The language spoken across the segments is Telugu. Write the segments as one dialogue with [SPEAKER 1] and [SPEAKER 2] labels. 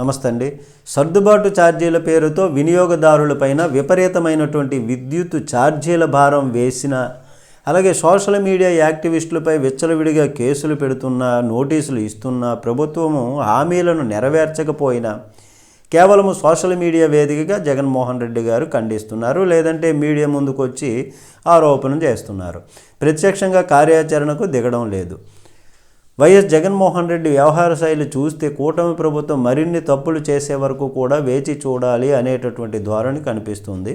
[SPEAKER 1] నమస్తే అండి. సర్దుబాటు ఛార్జీల పేరుతో వినియోగదారులపైన విపరీతమైనటువంటి విద్యుత్ ఛార్జీల భారం వేసిన అలాగే సోషల్ మీడియా యాక్టివిస్టులపై విచ్చలవిడిగా కేసులు పెడుతున్న నోటీసులు ఇస్తున్న ప్రభుత్వము హామీలను నెరవేర్చకపోయినా కేవలం సోషల్ మీడియా వేదికగా జగన్మోహన్ రెడ్డి గారు ఖండిస్తున్నారు. లేదంటే మీడియా ముందుకు వచ్చి ఆరోపణలు చేస్తున్నారు. ప్రత్యక్షంగా కార్యాచరణకు దిగడం లేదు. వైఎస్ జగన్మోహన్ రెడ్డి వ్యవహార శైలి చూస్తే కూటమి ప్రభుత్వం మరిన్ని తప్పులు చేసే వరకు కూడా వేచి చూడాలి అనేటటువంటి ధోరణి కనిపిస్తుంది.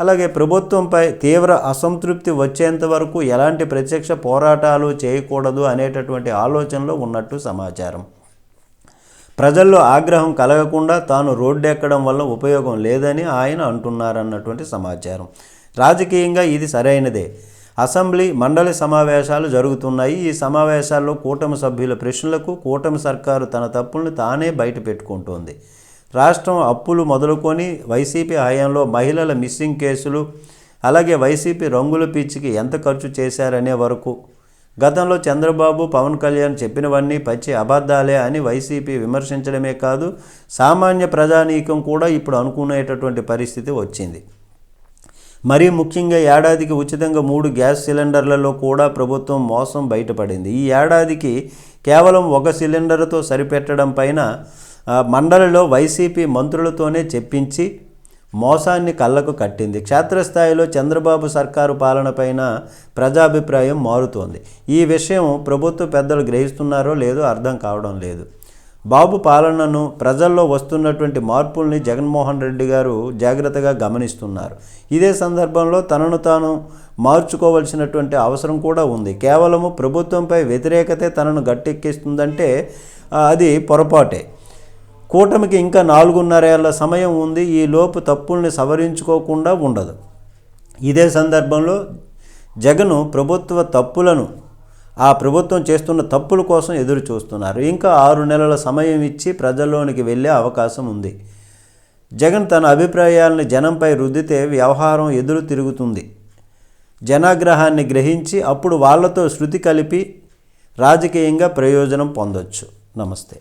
[SPEAKER 1] అలాగే ప్రభుత్వంపై తీవ్ర అసంతృప్తి వచ్చేంత వరకు ఎలాంటి ప్రత్యక్ష పోరాటాలు చేయకూడదు అనేటటువంటి ఆలోచనలో ఉన్నట్టు సమాచారం. ప్రజల్లో ఆగ్రహం కలగకుండా తాను రోడ్డెక్కడం వల్ల ఉపయోగం లేదని ఆయన అంటున్నారన్నటువంటి సమాచారం. రాజకీయంగా ఇది సరైనదే. అసెంబ్లీ మండలి సమావేశాలు జరుగుతున్నాయి. ఈ సమావేశాల్లో కూటమి సభ్యుల ప్రశ్నలకు కూటమి సర్కారు తన తప్పుల్ని తానే బయట పెట్టుకుంటోంది రాష్ట్రం అప్పులు మొదలుకొని వైసీపీ హయాంలో మహిళల మిస్సింగ్ కేసులు అలాగే వైసీపీ రంగుల పిచ్చికి ఎంత ఖర్చు చేశారనే వరకు. గతంలో చంద్రబాబు పవన్ కళ్యాణ్ చెప్పినవన్నీ పచ్చి అబద్ధాలే అని వైసీపీ విమర్శించడమే కాదు సామాన్య ప్రజానీకం కూడా ఇప్పుడు అనుకునేటటువంటి పరిస్థితి వచ్చింది. మరీ ముఖ్యంగా ఏడాదికి ఉచితంగా మూడు గ్యాస్ సిలిండర్లలో కూడా ప్రభుత్వం మోసం బయటపడింది. ఈ ఏడాదికి కేవలం ఒక సిలిండర్తో సరిపెట్టడం పైన మండలిలో వైసీపీ మంత్రులతోనే చెప్పించి మోసాన్ని కళ్ళకు కట్టింది. క్షేత్రస్థాయిలో చంద్రబాబు సర్కారు పాలనపైన ప్రజాభిప్రాయం మారుతోంది. ఈ విషయం ప్రభుత్వ పెద్దలు గ్రహిస్తున్నారో లేదో అర్థం కావడం లేదు. బాబు పాలనను ప్రజల్లో వస్తున్నటువంటి మార్పుల్ని జగన్మోహన్ రెడ్డి గారు జాగ్రత్తగా గమనిస్తున్నారు. ఇదే సందర్భంలో తనను తాను మార్చుకోవలసినటువంటి అవసరం కూడా ఉంది. కేవలము ప్రభుత్వంపై వ్యతిరేకతే తనను గట్టెక్కిస్తుందంటే అది పొరపాటే. కూటమికి ఇంకా నాలుగున్నరేళ్ళ సమయం ఉంది ఈ లోపు తప్పుల్ని సవరించుకోకుండా ఉండదు. ఇదే సందర్భంలో జగను ప్రభుత్వ తప్పులను ఆ ప్రభుత్వం చేస్తున్న తప్పుల కోసం ఎదురు చూస్తున్నారు. ఇంకా ఆరు నెలల సమయం ఇచ్చి ప్రజల్లోనికి వెళ్ళే అవకాశం ఉంది. జగన్ తన అభిప్రాయాలను జనంపై రుద్దితే వ్యవహారం ఎదురు తిరుగుతుంది. జనాగ్రహాన్ని గ్రహించి అప్పుడు వాళ్ళతో శృతి కలిపి రాజకీయంగా ప్రయోజనం పొందొచ్చు. నమస్తే.